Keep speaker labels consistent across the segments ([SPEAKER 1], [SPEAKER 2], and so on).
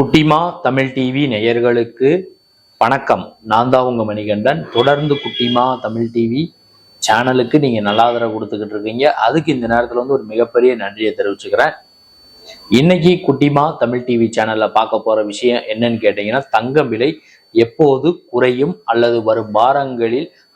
[SPEAKER 1] குட்டிமா தமிழ் டிவி நேயர்களுக்கு வணக்கம். நான் தான் உங்க மணிகண்டன். தொடர்ந்து குட்டிமா தமிழ் டிவி சேனலுக்கு நீங்க நல்லாதர ஆதரவு கொடுத்துக்கிட்டு இருக்கீங்க. அதுக்கு இந்த நேரத்துல வந்து ஒரு மிகப்பெரிய நன்றியை தெரிவிச்சுக்கிறேன். இன்னைக்கு குட்டிமா தமிழ் டிவி சேனல்ல பார்க்க போற விஷயம் என்னன்னு கேட்டீங்கன்னா தங்கம் விலை எப்போது குறையும் அல்லது வரும் வாரங்களில்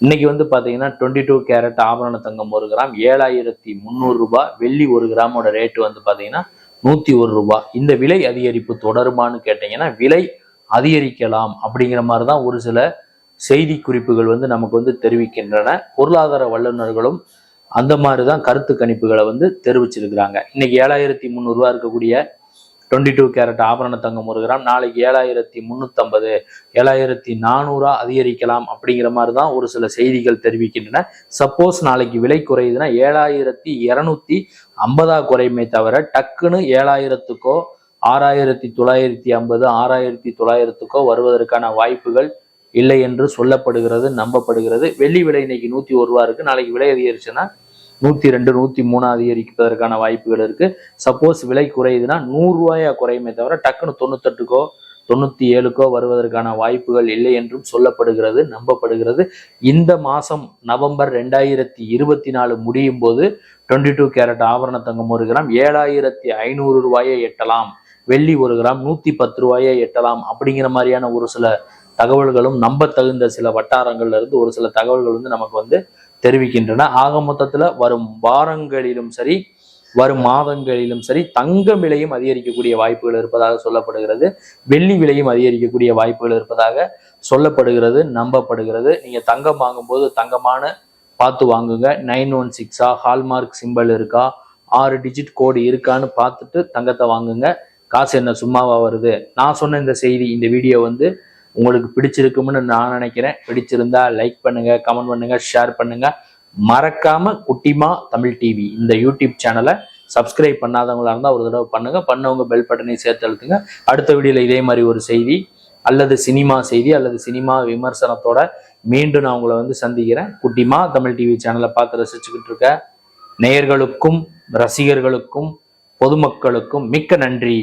[SPEAKER 1] இன்னைக்கு வந்து பார்த்தீங்கன்னா டுவெண்ட்டி டூ கேரட் ஆபரண தங்கம் ஒரு கிராம் ஏழாயிரத்தி முந்நூறு ரூபாய். வெள்ளி ஒரு கிராமோட ரேட்டு வந்து பார்த்தீங்கன்னா நூற்றி ஒரு ரூபாய். இந்த விலை அதிகரிப்பு தொடருமான்னு கேட்டீங்கன்னா விலை அதிகரிக்கலாம் அப்படிங்கிற மாதிரி தான் ஒரு சில செய்தி குறிப்புகள் வந்து நமக்கு வந்து தெரிவிக்கின்றன. பொருளாதார வல்லுநர்களும் அந்த மாதிரி தான் கருத்து கணிப்புகளை வந்து தெரிவிச்சிருக்கிறாங்க. இன்னைக்கு ஏழாயிரத்தி முந்நூறுரூவா இருக்கக்கூடிய டுவெண்ட்டி டூ கேரட் ஆபரண தங்கம் ஒரு கிராம். நாளைக்கு ஏழாயிரத்தி முந்நூற்றம்பது ஏழாயிரத்தி நானூறா அதிகரிக்கலாம் அப்படிங்கிற மாதிரி தான் ஒரு சில செய்திகள் தெரிவிக்கின்றன. சப்போஸ் நாளைக்கு விலை குறையுதுன்னா ஏழாயிரத்தி இரநூத்தி ஐம்பதா குறையுமே தவிர டக்குன்னு ஏழாயிரத்துக்கோ ஆறாயிரத்தி தொள்ளாயிரத்தி ஐம்பது ஆறாயிரத்தி தொள்ளாயிரத்துக்கோ வருவதற்கான வாய்ப்புகள் இல்லை என்று சொல்லப்படுகிறது நம்பப்படுகிறது. வெள்ளி விலை இன்னைக்கு நூற்றி ஒரு ரூபா இருக்கு. நாளைக்கு விலை அதிகரிச்சுன்னா நூத்தி ரெண்டு நூத்தி மூணு அதிகரிப்பதற்கான வாய்ப்புகள் இருக்கு. சப்போஸ் விலை குறையுதுன்னா நூறு ரூபாயா குறையுமே தவிர டக்குன்னு தொண்ணூத்தெட்டுக்கோ தொண்ணூத்தி ஏழுக்கோ வருவதற்கான வாய்ப்புகள் இல்லை என்றும் சொல்லப்படுகிறது நம்பப்படுகிறது. இந்த மாசம் நவம்பர் ரெண்டாயிரத்தி இருபத்தி நாலு முடியும் போது டுவெண்ட்டி டூ கேரட் ஆபரண தங்கம் ஒரு கிராம் ஏழாயிரத்தி ஐநூறு ரூபாயை எட்டலாம். வெள்ளி ஒரு கிராம் நூத்தி பத்து ரூபாயை எட்டலாம். அப்படிங்கிற மாதிரியான ஒரு சில தகவல்களும் நம்ப தகுந்த சில வட்டாரங்கள்ல இருந்து ஒரு சில தகவல்கள் வந்து நமக்கு வந்து தெரிவிக்கின்றன. ஆக மொத்தத்துல வரும் வாரங்களிலும் சரி வரும் மாதங்களிலும் சரி தங்கம் விலையும் அதிகரிக்கக்கூடிய வாய்ப்புகள் இருப்பதாக சொல்லப்படுகிறது. வெள்ளி விலையும் அதிகரிக்கக்கூடிய வாய்ப்புகள் இருப்பதாக சொல்லப்படுகிறது நம்பப்படுகிறது. நீங்க தங்கம் வாங்கும்போது தங்கமான பார்த்து வாங்குங்க. நைன் ஒன் சிக்ஸா ஹால்மார்க் சிம்பிள் இருக்கா ஆறு டிஜிட் கோடு இருக்கான்னு பார்த்துட்டு தங்கத்தை வாங்குங்க. காசு என்ன சும்மாவா வருது? நான் சொன்ன இந்த செய்தி இந்த வீடியோ வந்து உங்களுக்கு பிடிச்சிருக்கும்னு நான் நினைக்கிறேன். பிடிச்சிருந்தா லைக் பண்ணுங்க கமெண்ட் பண்ணுங்க ஷேர் பண்ணுங்க. மறக்காம குட்டிமா தமிழ் டிவி இந்த யூடியூப் சேனலை சப்ஸ்கிரைப் பண்ணாதவங்களா இருந்தால் ஒரு தடவை பண்ணுங்க. பண்ணவங்க பெல் பட்டனையும் சேர்த்து அழுத்துங்க. அடுத்த வீடியோல இதே மாதிரி ஒரு செய்தி அல்லது சினிமா செய்தி அல்லது சினிமா விமர்சனத்தோட மீண்டும் நான் உங்களை வந்து சந்திக்கிறேன். குட்டிமா தமிழ் டிவி சேனலை பார்த்து ரசிச்சுக்கிட்டு இருக்க நேயர்களுக்கும் ரசிகர்களுக்கும் பொதுமக்களுக்கும் மிக்க நன்றி.